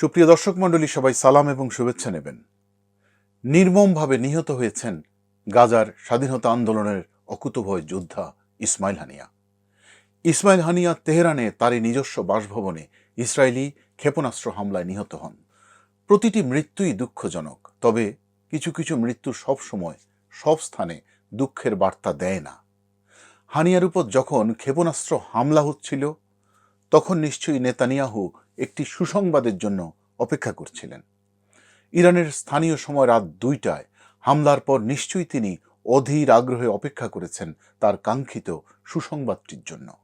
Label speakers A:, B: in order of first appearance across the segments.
A: সুপ্রিয় দর্শক মণ্ডলী, সবাই সালাম এবং শুভেচ্ছা নেবেন। নির্মমভাবে নিহত হয়েছেন গাজার স্বাধীনতা আন্দোলনের অকুতভয় যোদ্ধা ইসমাইল হানিয়া। ইসমাইল হানিয়া তেহরানে তারই নিজস্ব বাসভবনে ইসরায়েলি ক্ষেপণাস্ত্র হামলায় নিহত হন। প্রতিটি মৃত্যুই দুঃখজনক, তবে কিছু কিছু মৃত্যু সব সময় সব স্থানে দুঃখের বার্তা দেয় না। হানিয়ার উপর যখন ক্ষেপণাস্ত্র হামলা হচ্ছিল, তখন নিশ্চয়ই নেতানিয়াহু একটি সুসংবাদের জন্য অপেক্ষা করছিলেন। ইরানের স্থানীয় সময় রাত দুইটায় হামলার পর নিশ্চয়ই তিনি অধীর আগ্রহে অপেক্ষা করেছেন তার কাঙ্ক্ষিত সুসংবাদটির জন্য।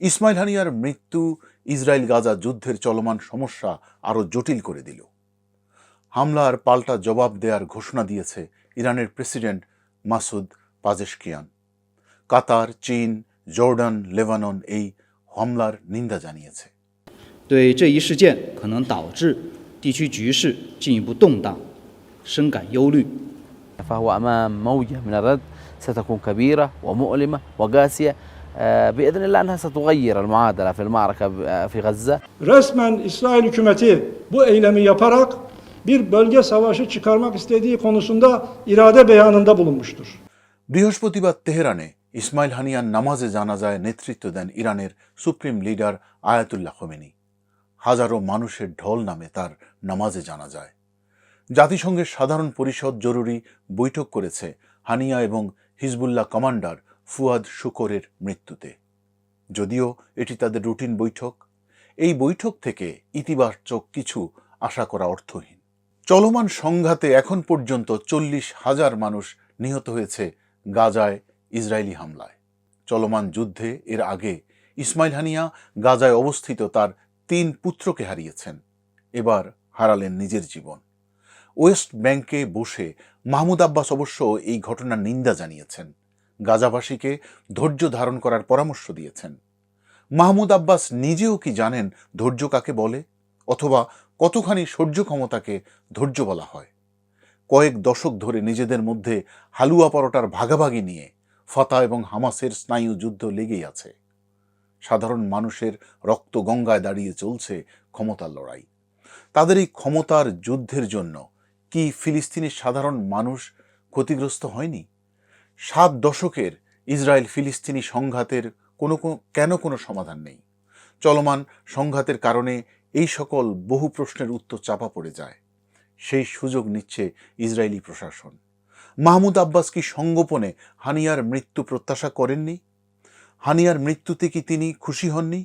A: ইসমাইল হানিয়ার মৃত্যু ইসরায়েল গাজা যুদ্ধের চলমান সমস্যা আরও জটিল করে দিল। হামলার পাল্টা জবাব দেওয়ার ঘোষণা দিয়েছে ইরানের প্রেসিডেন্ট মাসুদ পাজেশকিয়ান। কাতার, চীন, জর্ডান, লেবানন এই হামলার নিন্দা জানিয়েছে।
B: 对这一事件可能导致地区局势进一步动荡，深感忧虑。
C: فهو امام موجه من الرد ستكون كبيره ومؤلمه وقاسيه آه، باذن الله انها ستغير المعادله في المعركه ب- آه، في غزه
D: resmen İsrail hükümeti bu eylemi yaparak bir bölge savaşı çıkarmak istediği konusunda irade beyanında bulunmuştur.
A: বৃহস্পতিবার তেহরানে ইসমাইল হানিয়ার নামাজে জানাজায় নেতৃত্ব দেন ইরানের সুপ্রিম লিডার আয়াতুল্লাহ খোমেনি হাজারো মানুষের ঢল নামে তার নামাজে জানা যায়। জাতিসংঘের সাধারণ পরিষদ জরুরি বৈঠক করেছে হানিয়া এবং হিজবুল্লাহ কমান্ডার ফুয়াদ শুকরের মৃত্যুতে। যদিও এটি তাদের রুটিন বৈঠক, এই বৈঠক থেকে ইতিবাচক কিছু আশা করা অর্থহীন। চলমান সংঘাতে এখন পর্যন্ত চল্লিশ হাজার মানুষ নিহত হয়েছে গাজায় ইসরায়েলি হামলায়। চলমান যুদ্ধে এর আগে ইসমাইল হানিয়া গাজায় অবস্থিত তার তিন পুত্রকে হারিয়েছেন। এবার হারালেন নিজের জীবন। ওয়েস্ট ব্যাংকে বসে মাহমুদ আব্বাস অবশ্য এই ঘটনার নিন্দা জানিয়েছেন। গাজাবাসীকে ধৈর্য ধারণ করার পরামর্শ দিয়েছেন। মাহমুদ আব্বাস নিজেও কি জানেন ধৈর্য কাকে বলে? অথবা কতখানি সহ্য ক্ষমতাকে ধৈর্য বলা হয়? কয়েক দশক ধরে নিজেদের মধ্যে হালুয়া পরোটার ভাগাভাগি নিয়ে ফাতা এবং হামাসের স্নায়ু যুদ্ধ লেগেই আছে। সাধারণ মানুষের রক্ত গঙ্গায় দাঁড়িয়ে চলছে ক্ষমতার লড়াই। তাদের এই ক্ষমতার যুদ্ধের জন্য কি ফিলিস্তিনের সাধারণ মানুষ ক্ষতিগ্রস্ত হয়নি? সাত দশকের ইসরায়েল ফিলিস্তিনি সংঘাতের কোনো কোনো- কেন সমাধান নেই? চলমান সংঘাতের কারণে এই সকল বহু প্রশ্নের উত্তর চাপা পড়ে যায়। সেই সুযোগ নিচ্ছে ইসরায়েলি প্রশাসন। মাহমুদ আব্বাস কি সঙ্গোপনে হানিয়ার মৃত্যু প্রত্যাশা করেননি? হানিয়ার মৃত্যুতে কি তিনি খুশি হননি?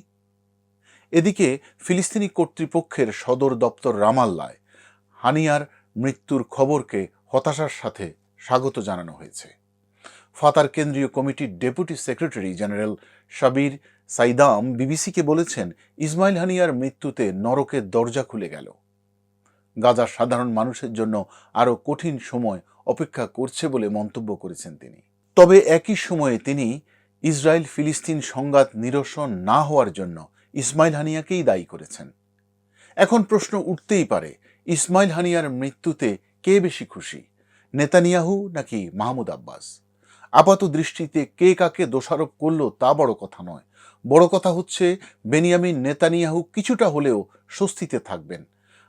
A: এদিকে ফিলিস্তিনি কর্তৃপক্ষের সদর দপ্তর রামাল্লায় হানিয়ার মৃত্যুর খবরকে হতাশার সাথে স্বাগত জানানো হয়েছে। ফাতার কেন্দ্রীয় কমিটির deputy secretary general Sabri Saidam বিবিসিকে বলেছেন, ইসমাইল হানিয়ার মৃত্যুতে নরকের দরজা খুলে গেল। গাজার সাধারণ মানুষের জন্য আরও কঠিন সময় অপেক্ষা করছে বলে মন্তব্য করেছেন তিনি। তবে একই সময়ে তিনি ইসরায়েল ফিলিস্তিন সংঘাত নিরসন না হওয়ার জন্য ইসমাইল হানিয়াকেই দায়ী করেছেন। এখন প্রশ্ন উঠতেই পারে, ইসমাইল হানিয়ার মৃত্যুতে কে বেশি খুশি, নেতানিয়াহু নাকি মাহমুদ আব্বাস? আপাত দৃষ্টিতে কে কাকে দোষারোপ করল তা বড় কথা নয়। বড় কথা হচ্ছে, বেনিয়ামিন নেতানিয়াহু কিছুটা হলেও স্বস্তিতে থাকবেন।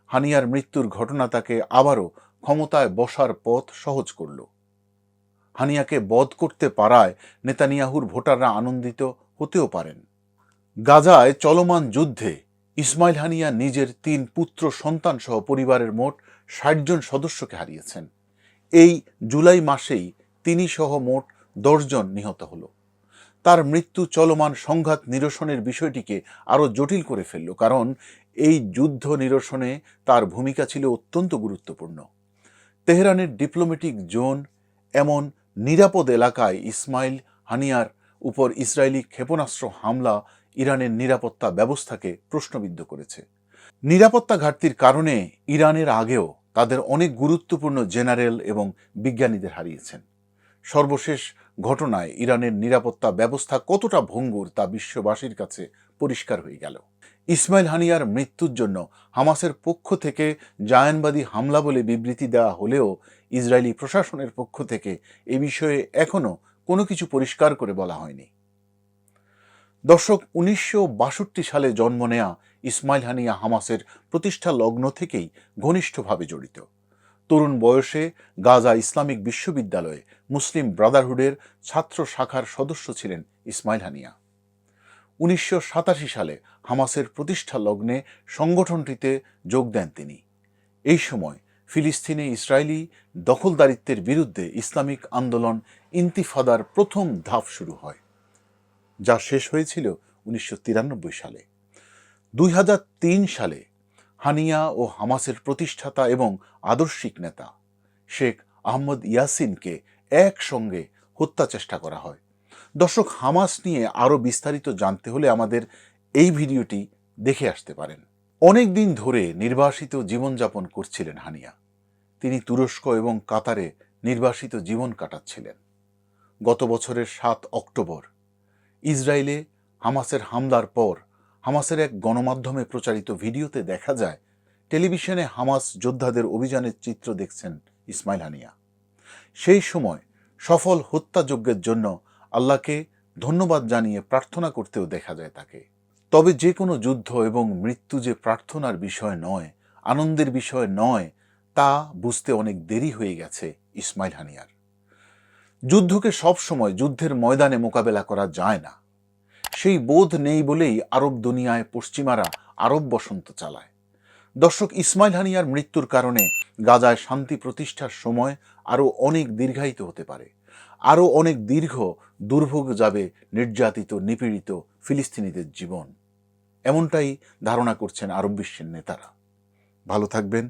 A: হানিয়ার মৃত্যুর ঘটনা তাকে আবারও ক্ষমতায় বসার পথ সহজ করল। হানিয়াকে বধ করতে পারায় নেতানিয়াহুর ভোটাররা আনন্দিত হতেও পারেন। গাজায় চলমান যুদ্ধে ইসমাইল হানিয়া নিজের তিন পুত্র সন্তান সহ পরিবারের মোট ষাট জন সদস্যকে হারিয়েছেন। এই জুলাই মাসেই তিনি সহ মোট দশজন নিহত হল। তার মৃত্যু চলমান সংঘাত নিরসনের বিষয়টিকে আরও জটিল করে ফেলল, কারণ এই যুদ্ধ নিরসনে তার ভূমিকা ছিল অত্যন্ত গুরুত্বপূর্ণ। তেহরানের ডিপ্লোম্যাটিক জোন এমন নিরাপদ এলাকায় ইসমাইল হানিয়ার উপর ইসরায়েলি ক্ষেপণাস্ত্র হামলা ইরানের নিরাপত্তা ব্যবস্থাকে প্রশ্নবিদ্ধ করেছে। নিরাপত্তা ঘাটতির কারণে ইরানের আগেও তাদের অনেক গুরুত্বপূর্ণ জেনারেল এবং বিজ্ঞানীদের হারিয়েছেন। সর্বশেষ ঘটনায় ইরানের নিরাপত্তা ব্যবস্থা কতটা ভঙ্গুর তা বিশ্ববাসীর কাছে পরিষ্কার হয়ে গেল। ইসমাইল হানিয়ার মৃত্যুর জন্য হামাসের পক্ষ থেকে জায়ানবাদী হামলা বলে বিবৃতি দেওয়া হলেও ইসরায়েলি প্রশাসনের পক্ষ থেকে এ বিষয়ে এখনও কোনো কিছু পরিষ্কার করে বলা হয়নি। দর্শক, উনিশশো বাষট্টি সালে জন্ম নেয়া ইসমাইল হানিয়া হামাসের প্রতিষ্ঠা লগ্ন থেকেই ঘনিষ্ঠভাবে জড়িত। তরুণ বয়সে গাজা ইসলামিক বিশ্ববিদ্যালয়ে মুসলিম ব্রাদারহুডের ছাত্র শাখার সদস্য ছিলেন ইসমাইল হানিয়া। উনিশশো সাতাশি সালে হামাসের প্রতিষ্ঠা লগ্নে সংগঠনটিতে যোগ দেন তিনি। এই সময় ফিলিস্তিনে ইসরায়েলি দখলদারিত্বের বিরুদ্ধে ইসলামিক আন্দোলন ইন্তিফাদার প্রথম ধাপ শুরু হয়, যা শেষ হয়েছিল উনিশশো তিরানব্বই সালে। দুই হাজার তিন সালে হানিয়া ও হামাসের প্রতিষ্ঠাতা এবং আদর্শিক নেতা শেখ আহমদ ইয়াসিনকে একসঙ্গে হত্যা চেষ্টা করা হয়। দর্শক, হামাস নিয়ে আরও বিস্তারিত জানতে হলে আমাদের এই ভিডিওটি দেখে আসতে পারেন। অনেক দিন ধরে নির্বাসিত জীবনযাপন করছিলেন হানিয়া। তিনি তুরস্ক এবং কাতারে নির্বাসিত জীবন কাটাচ্ছিলেন। গত বছরের সাত অক্টোবর, ইসরায়েলে হামাসের হামলার পর হামাসের এক গণমাধ্যমে প্রচারিত ভিডিওতে দেখা যায়, টেলিভিশনে হামাস যোদ্ধাদের অভিযানের চিত্র দেখছেন ইসমাইল হানিয়া। সেই সময় সফল হত্যাযজ্ঞের জন্য আল্লাহকে ধন্যবাদ জানিয়ে প্রার্থনা করতেও দেখা যায় তাকে। তবে যে কোনো যুদ্ধ এবং মৃত্যু যে প্রার্থনার বিষয় নয়, আনন্দের বিষয় নয় তা বুঝতে অনেক দেরি হয়ে গেছে ইসমাইল হানিয়ার। যুদ্ধকে সব সময় যুদ্ধের ময়দানে মোকাবেলা করা যায় না। সেই বোধ নেই বলেই আরব দুনিয়ায় পশ্চিমারা আরব বসন্ত চালায়। দর্শক, ইসমাইল হানিয়ার মৃত্যুর কারণে গাজায় শান্তি প্রতিষ্ঠার সময় আরও অনেক দীর্ঘায়িত হতে পারে। আরও অনেক দীর্ঘ দুর্ভোগ যাবে নির্যাতিত, নিপীড়িত ফিলিস্তিনিদের জীবন। এমনটাই ধারণা করছেন আরব বিশ্বের নেতারা। ভালো থাকবেন